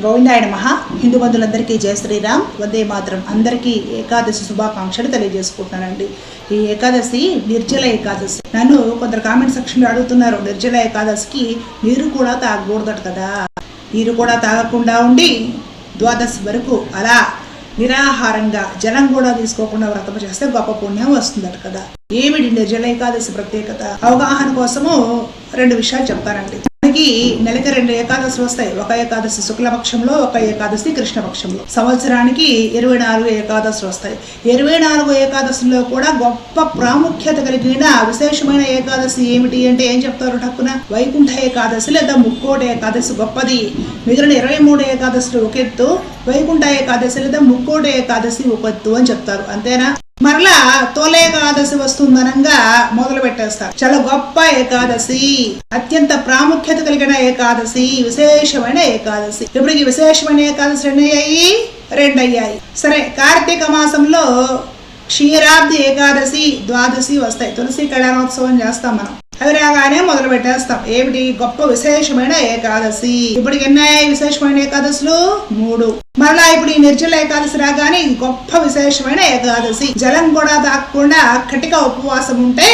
గోవిందాయ మహ హిందూ బంధువులందరికీ జయ శ్రీరామ్. వందే మాత్రం. అందరికీ ఏకాదశి శుభాకాంక్షలు తెలియజేసుకుంటున్నానండి. ఈ ఏకాదశి నిర్జల ఏకాదశి. నన్ను కొందరు కామెంట్ సెక్షన్లో అడుగుతున్నారు నిర్జల ఏకాదశికి నీరు కూడా తాగకూడదట కదా. నీరు కూడా తాగకుండా ఉండి ద్వాదశి వరకు అలా నిరాహారంగా జలం కూడా తీసుకోకుండా వ్రతం చేస్తే గొప్ప పుణ్యం వస్తుందట కదా. ఏమిటి నిర్జల ఏకాదశి ప్రత్యేకత? అవగాహన కోసము రెండు విషయాలు చెప్తానండి. మనకి నెలకి రెండు ఏకాదశులు వస్తాయి. ఒక ఏకాదశి శుక్లపక్షంలో ఒక ఏకాదశి కృష్ణపక్షంలో. సంవత్సరానికి ఇరవై నాలుగు ఏకాదశులు వస్తాయి. ఇరవై నాలుగు ఏకాదశుల్లో కూడా గొప్ప ప్రాముఖ్యత కలిగిన విశేషమైన ఏకాదశి ఏమిటి అంటే ఏం చెప్తారు టక్కున? వైకుంఠ ఏకాదశి లేదా ముక్కోటి ఏకాదశి గొప్పది. మిగిలిన ఇరవై మూడు ఏకాదశులు ఒక ఎత్తు వైకుంఠ ఏకాదశి లేదా ముక్కోటి ఏకాదశి ఒకెత్తు అని చెప్తారు. అంతేనా? మరలా తోలే ఏకాదశి వస్తుందనంగా మొదలు పెట్టేస్తారు చాలా గొప్ప ఏకాదశి అత్యంత ప్రాముఖ్యత కలిగిన ఏకాదశి విశేషమైన ఏకాదశి. ఇప్పుడు ఈ విశేషమైన ఏకాదశి రెండు అయ్యాయి రెండు అయ్యాయి సరే కార్తీక మాసంలో క్షీరాబ్ది ఏకాదశి ద్వాదశి వస్తాయి. తులసి కళ్యాణోత్సవం చేస్తాం మనం. అవి రాగానే మొదలు పెట్టేస్తాం. ఏమిటి? గొప్ప విశేషమైన ఏకాదశి. ఇప్పుడు ఎన్నాయి విశేషమైన ఏకాదశులు? మూడు. మరలా ఇప్పుడు ఈ నిర్జల ఏకాదశి రాగానే ఇది గొప్ప విశేషమైన ఏకాదశి. జలం కూడా తాకకుండా కటిక ఉపవాసం ఉంటే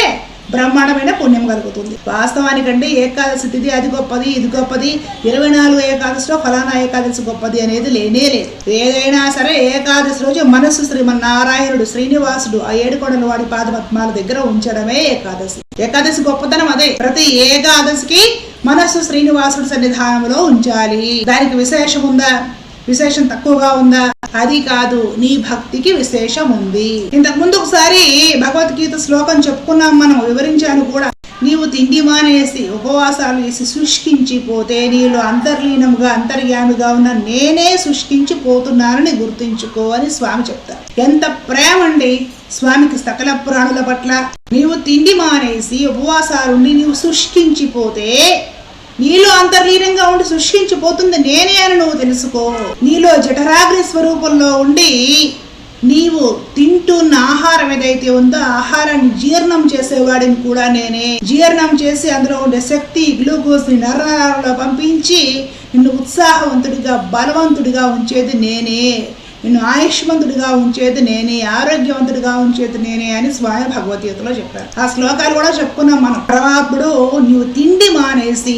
బ్రహ్మాండమైన పుణ్యం కలుగుతుంది. వాస్తవానికంటే ఏకాదశి తిథి అది గొప్పది ఇది గొప్పది ఇరవై నాలుగు ఏకాదశిలో ఫలానా ఏకాదశి గొప్పది అనేది లేనే లేదు. ఏదైనా సరే ఏకాదశి రోజు మనస్సు శ్రీమన్నారాయణుడు శ్రీనివాసుడు ఆ ఏడుకొండల వాడి పాదపద్మాల దగ్గర ఉంచడమే ఏకాదశి. ఏకాదశి గొప్పతనం అదే. ప్రతి ఏకాదశికి మనస్సు శ్రీనివాసుడు సన్నిధానంలో ఉంచాలి. దానికి విశేషం ఉందా? విశేషం తక్కువగా ఉందా? అది కాదు నీ భక్తికి విశేషం ఉంది ఇంతకు ముందు ఒకసారి భగవద్గీత శ్లోకం చెప్పుకున్నాం మనం వివరించాను కూడా. నీవు తిండి మానేసి ఉపవాసాలు వేసి శుష్కించిపోతే నీలో అంతర్లీనముగా అంతర్యామిగా ఉన్న నేనే శుష్కించిపోతున్నానని గుర్తించుకో అని స్వామి చెప్తారు. ఎంత ప్రేమ అండి స్వామికి సకల ప్రాణుల పట్ల. నీవు తిండి మానేసి ఉపవాసాలుండి నీవు శుష్కించిపోతే నీలో అంతర్లీనంగా ఉండి సృష్టించిపోతుంది నేనే అని నువ్వు తెలుసుకో. నీలో జఠరాగ్ని స్వరూపంలో ఉండి నీవు తింటున్న ఆహారం ఏదైతే ఉందో ఆహారాన్ని జీర్ణం చేసేవాడిని కూడా నేనే. జీర్ణం చేసి అందులో ఉండే శక్తి గ్లూకోజ్ని నరాలలో పంపించి నిన్ను ఉత్సాహవంతుడిగా బలవంతుడిగా ఉంచేది నేనే. నిన్ను ఆయుష్మంతుడిగా ఉంచేది నేనే ఆరోగ్యవంతుడిగా ఉంచేది నేనే అని స్వామి భగవద్గీతలో చెప్పారు. ఆ శ్లోకాలు కూడా చెప్పుకున్నాం మనం. పరమాత్ముడు నువ్వు తిండి మానేసి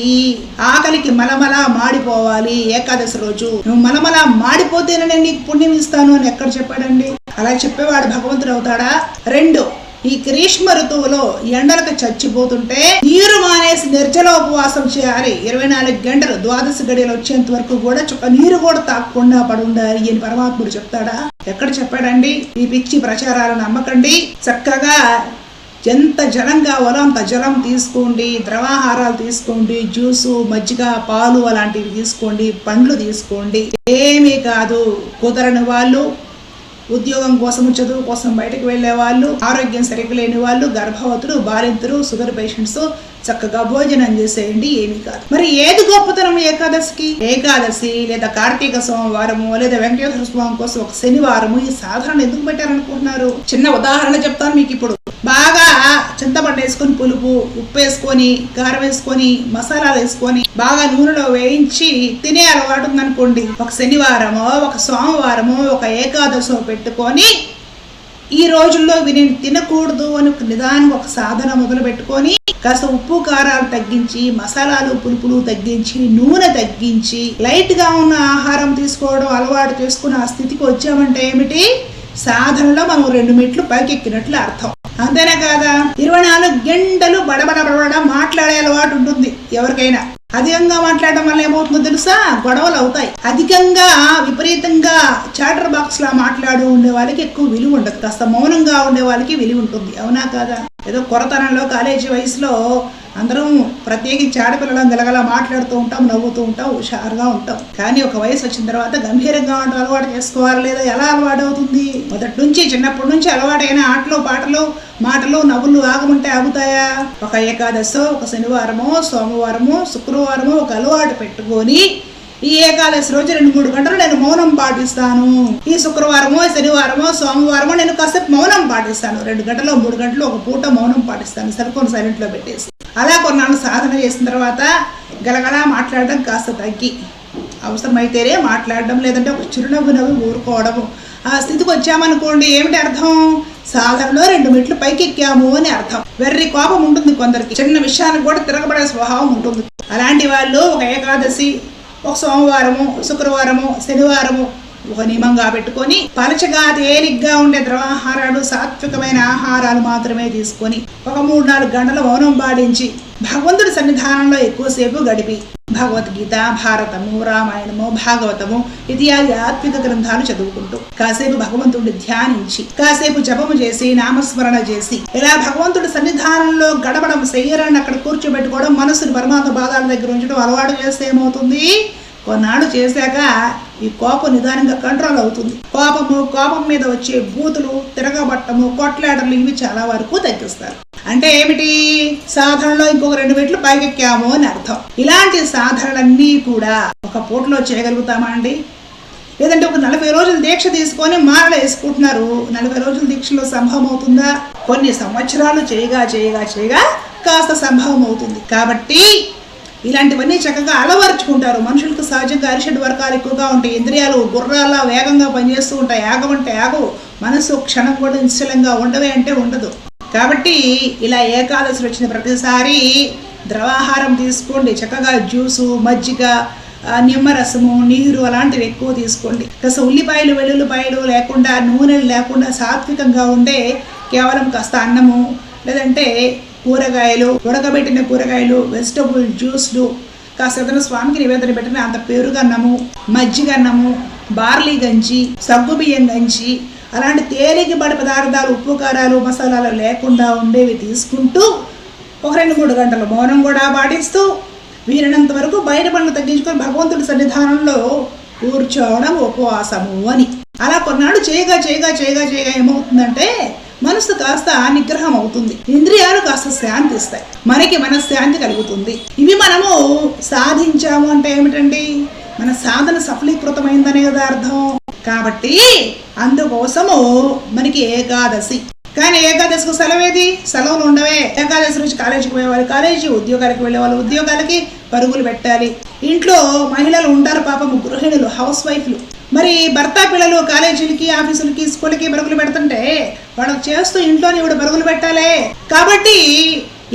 ఆకలికి మలమల మాడిపోవాలి ఏకాదశి రోజు. నువ్వు మలమల మాడిపోతేనే నేను నీకు పుణ్యం ఇస్తాను అని ఎక్కడ చెప్పాడండి? అలా చెప్పేవాడు భగవంతుడు అవుతాడా? రెండు. ఈ గ్రీష్మ ఋతువులో ఎండలకు చచ్చిపోతుంటే నీరు మానేసి నిర్జల ఉపవాసం చేయాలి. ఇరవై నాలుగు గంటలు ద్వాదశ గడియలు వచ్చేంత వరకు కూడా చుక్క నీరు కూడా తాక్కుండా పడి ఉండాలి అని పరమాత్ముడు చెప్తాడా? ఎక్కడ చెప్పాడండి? ఈ పిచ్చి ప్రచారాలు నమ్మకండి. చక్కగా ఎంత జలం కావాలో అంత జలం తీసుకోండి ద్రవాహారాలు తీసుకోండి జ్యూసు మజ్జిగ పాలు అలాంటివి తీసుకోండి పండ్లు తీసుకోండి. ఏమీ కాదు. కుదరని వాళ్ళు ఉద్యోగం కోసం చదువు కోసం బయటకు వెళ్ళే వాళ్ళు ఆరోగ్యం సరిగ్గా లేని వాళ్ళు గర్భవతులు బాలింతలు షుగర్ పేషెంట్స్ చక్కగా భోజనం చేసేయండి ఏమి కాదు. మరి ఏది గొప్పతనం ఏకాదశికి? ఏకాదశి లేదా కార్తీక సోమవారము లేదా వెంకటేశ్వర స్వామి కోసం ఒక శనివారము ఈ సాధారణ ఎందుకు పెట్టారనుకుంటున్నారు? చిన్న ఉదాహరణ చెప్తాను మీకు ఇప్పుడు. వేసుకొని పులుపు ఉప్పు వేసుకొని కారం వేసుకొని మసాలాలు వేసుకొని బాగా నూనెలో వేయించి తినే అలవాటు ఉందనుకోండి. ఒక శనివారమో ఒక సోమవారమో ఒక ఏకాదశో పెట్టుకొని ఈ రోజుల్లో ఇవి తినకూడదు అని ఒక నిదానం ఒక సాధన మొదలు పెట్టుకొని కాస్త ఉప్పు కారాలు తగ్గించి మసాలాలు పులుపులు తగ్గించి నూనె తగ్గించి లైట్గా ఉన్న ఆహారం తీసుకోవడం అలవాటు చేసుకుని ఆ స్థితికి వచ్చామంటే ఏమిటి? సాధనలో మనం రెండు మెట్లు పైకెక్కినట్లు అర్థం. అంతేనా కాదా? ఇరవై నాలుగు గంటలు బడబడ బడబడ మాట్లాడే అలవాటు ఉంటుంది ఎవరికైనా. అధికంగా మాట్లాడడం వల్ల ఏమవుతుందో తెలుసా? గొడవలు అవుతాయి. అధికంగా విపరీతంగా చాటర్ బాక్స్ లా మాట్లాడు ఉండే వాళ్ళకి ఎక్కువ విలువ ఉండదు. కాస్త మౌనంగా ఉండే వాళ్ళకి విలువ ఉంటుంది. అవునా కాదా? ఏదో కొరతనంలో కాలేజీ వయసులో అందరం ప్రత్యేకించి ఆడపిల్లలం గలగల మాట్లాడుతూ ఉంటాం నవ్వుతూ ఉంటాం హుషారుగా ఉంటాం. కానీ ఒక వయసు వచ్చిన తర్వాత గంభీరంగా ఉండడం అలవాటు చేసుకోవాలి లేదా ఎలా అలవాటు అవుతుంది? మొదటి నుంచి చిన్నప్పటి నుంచి అలవాటైన ఆటలు పాటలు మాటలు నవ్వులు ఆగమంటే ఆగుతాయా? ఒక ఏకాదశో ఒక శనివారమో సోమవారమో శుక్రవారమో ఒక అలవాటు పెట్టుకొని ఈ ఏకాదశి రోజు రెండు మూడు గంటలు నేను మౌనం పాటిస్తాను. ఈ శుక్రవారమో శనివారమో సోమవారమో నేను కాసేపు మౌనం పాటిస్తాను. రెండు గంటలు మూడు గంటలు ఒక పూట మౌనం పాటిస్తాను. సెల్ ఫోన్ సైలెంట్లో పెట్టేసి. అలా కొన్నాళ్ళు సాధన చేసిన తర్వాత గలగలా మాట్లాడడం కాస్త తగ్గి. అవసరమైతేనే మాట్లాడడం లేదంటే ఒక చిరునవ్వు నవ్వు ఊరుకోవడము. ఆ స్థితికి వచ్చామనుకోండి ఏమిటి అర్థం? సాధనలో రెండు మెట్లు పైకి ఎక్కాము అని అర్థం. వెర్రి కోపం ఉంటుంది కొందరికి. చిన్న విషయానికి కూడా తిరగబడే స్వభావం ఉంటుంది. అలాంటి వాళ్ళు ఒక ఏకాదశి ఒక సోమవారము శుక్రవారము శనివారము ఒక నియమంగా పెట్టుకొని పలచగా తేలిగ్గా ఉండే ద్రవాహారాలు సాత్వికమైన ఆహారాలు మాత్రమే తీసుకొని ఒక మూడు నాలుగు గంటల మౌనం పాటించి భగవంతుడి సన్నిధానంలో ఎక్కువసేపు గడిపి భగవద్గీత భారతము రామాయణము భాగవతము ఇత్యాది ఆత్మిక గ్రంథాలు చదువుకుంటూ కాసేపు భగవంతుడిని ధ్యానించి కాసేపు జపము చేసి నామస్మరణ చేసి ఇలా భగవంతుడి సన్నిధానంలో గడపడం శరీరాన్ని అక్కడ కూర్చోబెట్టుకోవడం మనసుని పరమాత్మ బాధాల దగ్గర ఉంచడం అలవాటు చేస్తే ఏమవుతుంది? కొన్నాళ్ళు చేశాక ఈ కోపం నిదానంగా కంట్రోల్ అవుతుంది. కోపము కోపం మీద వచ్చే బూతులు తిరగబట్టము కొట్లాటలు ఇవి చాలా వరకు తగ్గిస్తారు. అంటే ఏమిటి? సాధనలో ఇంకొక రెండు మెట్లు పైకెక్కాము అని అర్థం. ఇలాంటి సాధనలన్నీ కూడా ఒక పూటలో చేయగలుగుతామా అండి? లేదంటే ఒక నలభై రోజులు దీక్ష తీసుకొని మారలు వేసుకుంటున్నారు. నలభై రోజుల దీక్షలో సంభవం అవుతుందా? కొన్ని సంవత్సరాలు చేయగా చేయగా చేయగా కాస్త సంభవం అవుతుంది. కాబట్టి ఇలాంటివన్నీ చక్కగా అలవర్చుకుంటారు. మనుషులకు సహజంగా అరిషడ్ వర్గాలు ఎక్కువగా ఉంటాయి. ఇంద్రియాలు గుర్రాల వేగంగా పనిచేస్తూ ఉంటాయి. యాగం అంటే యాగవు మనసు క్షణం కూడా నిశ్చలంగా ఉండవే అంటే ఉండదు. కాబట్టి ఇలా ఏకాదశి వచ్చిన ప్రతిసారి ద్రవాహారం తీసుకోండి. చక్కగా జ్యూసు మజ్జిగ నిమ్మరసము నీరు అలాంటివి ఎక్కువ తీసుకోండి. కాస్త ఉల్లిపాయలు వెల్లుల్లిపాయలు లేకుండా నూనెలు లేకుండా సాత్వికంగా ఉండే కేవలం కాస్త అన్నము లేదంటే కూరగాయలు ఉడకబెట్టిన కూరగాయలు వెజిటబుల్ జ్యూస్లు కాస్త స్వామికి నివేదన పెట్టిన అంత పెరుగన్నము మజ్జిగన్నము బార్లీ గంజి సగ్గు బియ్యం గంజి అలాంటి తేలికపాటి పదార్థాలు ఉప్పు కారాలు మసాలాలు లేకుండా ఉండేవి తీసుకుంటూ ఒక రెండు మూడు గంటలు మౌనం కూడా పాటిస్తూ వీరినంత వరకు బయట పనులు తగ్గించుకొని భగవంతుడి సన్నిధానంలో కూర్చోవడం ఉపవాసము అని. అలా కొన్నాళ్ళు చేయగా చేయగా చేయగా చేయగా ఏమవుతుందంటే మనసు కాస్త నిగ్రహం అవుతుంది. ఇంద్రియాలు కాస్త శాంతి ఇస్తాయి. మనకి మనశ్శాంతి కలుగుతుంది. ఇవి మనము సాధించాము అంటే ఏమిటండి? మన సాధన సఫలీకృతమైందనే కదా అర్థం. కాబట్టి అందుకోసము మనకి ఏకాదశి. కానీ ఏకాదశికి సెలవేది సెలవులు ఉండవే. ఏకాదశి రోజు కాలేజీకి పోయేవాళ్ళు కాలేజీ ఉద్యోగాలకు వెళ్ళే వాళ్ళు ఉద్యోగాలకి పరుగులు పెట్టాలి. ఇంట్లో మహిళలు ఉంటారు పాపము గృహిణులు హౌస్ వైఫ్లు. మరి భర్త పిల్లలు కాలేజీలకి ఆఫీసులకి స్కూల్కి బరుగులు పెడుతుంటే వాళ్ళకి చేస్తూ ఇంట్లోనే ఇవిడ బరుగులు పెట్టాలి. కాబట్టి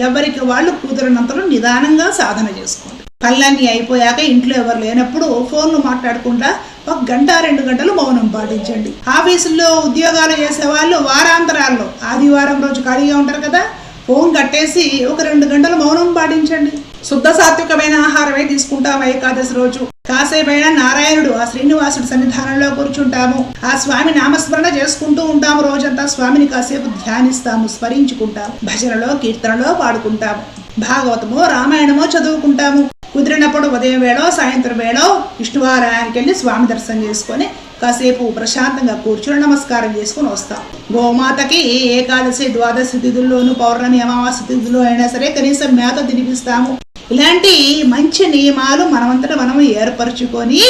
ఎవరికి వాళ్ళు కుదిరినంతలో నిదానంగా సాధన చేసుకోండి. పనులన్నీ అయిపోయాక ఇంట్లో ఎవరు లేనప్పుడు ఫోన్లు మాట్లాడకుండా ఒక గంట రెండు గంటలు మౌనం పాటించండి. ఆఫీసుల్లో ఉద్యోగాలు చేసే వాళ్ళు వారాంతరాల్లో ఆదివారం రోజు ఖాళీగా ఉంటారు కదా ఫోన్ కట్టేసి ఒక రెండు గంటలు మౌనం పాటించండి. శుద్ధ సాత్వికమైన ఆహారమే తీసుకుంటాం ఏకాదశి రోజు. కాసేపైనా నారాయణుడు ఆ శ్రీనివాసుడి సన్నిధానంలో కూర్చుంటాము. ఆ స్వామి నామస్మరణ చేసుకుంటూ ఉంటాము. రోజంతా స్వామిని కాసేపు ధ్యానిస్తాము స్మరించుకుంటాము భజనలో కీర్తనలో పాడుకుంటాము. భాగవతమో రామాయణమో చదువుకుంటాము. కుదిరినప్పుడు ఉదయం వేళో సాయంత్రం వేళో విష్ణువారాయానికి వెళ్ళి స్వామి దర్శనం చేసుకొని కాసేపు ప్రశాంతంగా కూర్చుని నమస్కారం చేసుకొని వస్తాం. గోమాతకి ఏకాదశి ద్వాదశి తిథుల్లోనూ పౌర్ణమి అమావాస్య తిథుల్లో అయినా సరే కనీసం మేత తినిపిస్తాము. ఇలాంటి మంచి నియమాలు మనమంతటా మనం ఏర్పరచుకొని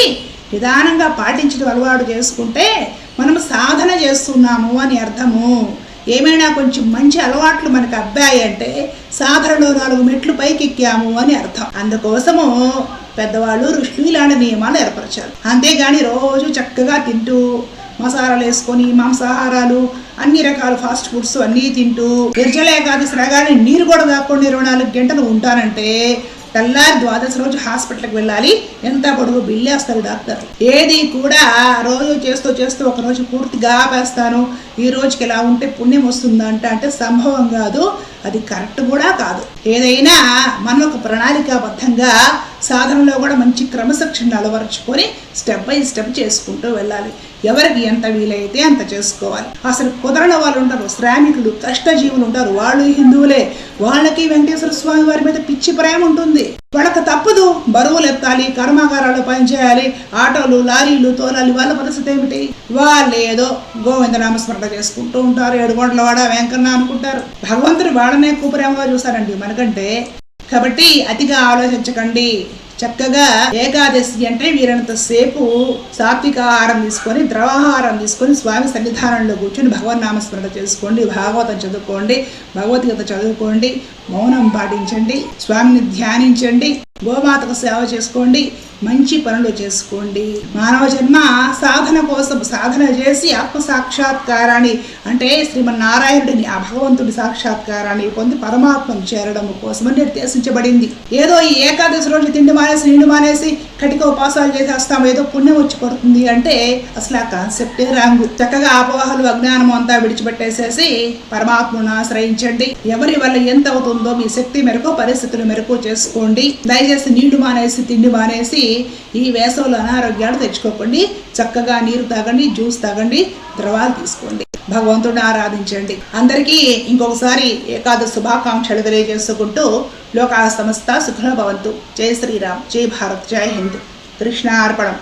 నిదానంగా పాటించడం అలవాటు చేసుకుంటే మనం సాధన చేస్తున్నాము అని అర్థము. ఏమైనా కొంచెం మంచి అలవాట్లు మనకు అబ్బాయి అంటే సాధనలో నాలుగు మెట్లు పైకి ఎక్కాము అని అర్థం. అందుకోసము పెద్దవాళ్ళు ఋషులు ఇలాంటి నియమాలు ఏర్పరచారు. అంతేగాని రోజు చక్కగా తింటూ మసాలాలు వేసుకొని మాంసాహారాలు అన్ని రకాల ఫాస్ట్ ఫుడ్స్ అన్నీ తింటూ నిర్జల కాదు రాగానే నీరు కూడా దాక్కుండా ఇరవై నాలుగు గంటలు ఉంటారంటే తెల్లారి ద్వాదశి రోజు హాస్పిటల్కి వెళ్ళాలి. ఎంత పొడుగు బిల్లేస్తారు డాక్టర్? ఏది కూడా రోజు చేస్తూ చేస్తూ ఒక రోజు పూర్తిగా ఆపేస్తాను ఈ రోజుకి ఎలా ఉంటే పుణ్యం వస్తుందంట అంటే సంభవం కాదు అది కరెక్ట్ కూడా కాదు. ఏదైనా మనం ఒక ప్రణాళికాబద్ధంగా సాధనలో కూడా మంచి క్రమశిక్షణ అలవరుచుకొని స్టెప్ బై స్టెప్ చేసుకుంటూ వెళ్ళాలి. ఎవరికి ఎంత వీలైతే అంత చేసుకోవాలి. అసలు కుదరని వాళ్ళు ఉంటారు శ్రామికులు కష్టజీవులు ఉంటారు వాళ్ళు హిందువులే. వాళ్ళకి వెంకటేశ్వర స్వామి వారి మీద పిచ్చి ప్రేమ ఉంటుంది. పడక తప్పదు. బరువులు ఎత్తాలి కర్మాగారాలు పనిచేయాలి ఆటోలు లారీలు తోలాలి వాళ్ళ పరిస్థితి ఏమిటి? వాళ్ళు ఏదో గోవింద నామస్మరణ చేసుకుంటూ ఉంటారు. ఏడుగొండల వాడ వెంకన్న అనుకుంటారు. భగవంతుడు వాళ్ళనే ఎక్కువ చూశారండి మనకంటే. కాబట్టి అతిగా ఆలోచించకండి. చక్కగా ఏకాదశి అంటే వీరంత సేపు సాత్విక ఆహారం తీసుకొని ద్రవాహారం తీసుకొని స్వామి సన్నిధానంలో కూర్చొని భగవన్ నామస్మరణ చేసుకోండి భాగవతం చదువుకోండి భగవద్గీత చదువుకోండి మౌనం పాటించండి స్వామిని ధ్యానించండి గోమాతకు సేవ చేసుకోండి మంచి పనులు చేసుకోండి. మానవ జన్మ సాధన కోసం సాధన చేసి ఆత్మ సాక్షాత్కారాన్ని అంటే శ్రీమన్నారాయణుడిని ఆ భగవంతుడి సాక్షాత్కారాన్ని పొంది పరమాత్మను చేరడం కోసమని నిర్దేశించబడింది. ఏదో ఈ ఏకాదశి రోజు తిండి మానేసి నీళ్ళు మానేసి కటిక ఉపాసాలు చేసేస్తాం ఏదో పుణ్యం వచ్చి పడుతుంది అంటే అసలు ఆ కాన్సెప్టే రాంగు. చక్కగా అపోహలు అజ్ఞానం అంతా విడిచిపెట్టేసేసి పరమాత్మను ఆశ్రయించండి. ఎవరి వల్ల ఎంత అవుతుంది మీ శక్తి మేరకు పరిస్థితుల మేరకు చేసుకోండి. దయచేసి నీళ్ళు మానేసి తిండి మానేసి ఈ వేసవిలో అనారోగ్యాలు తెచ్చుకోకండి. చక్కగా నీరు తాగండి జ్యూస్ తాగండి ద్రవాలు తీసుకోండి. భగవంతుడిని ఆరాధించండి. అందరికీ ఇంకొకసారి ఏకాదశి శుభాకాంక్షలు తెలియజేసుకుంటూ లోకా సమస్త సుఖల భవంతు జై శ్రీరామ్. జై భారత్. జై హింద్. కృష్ణ అర్పణం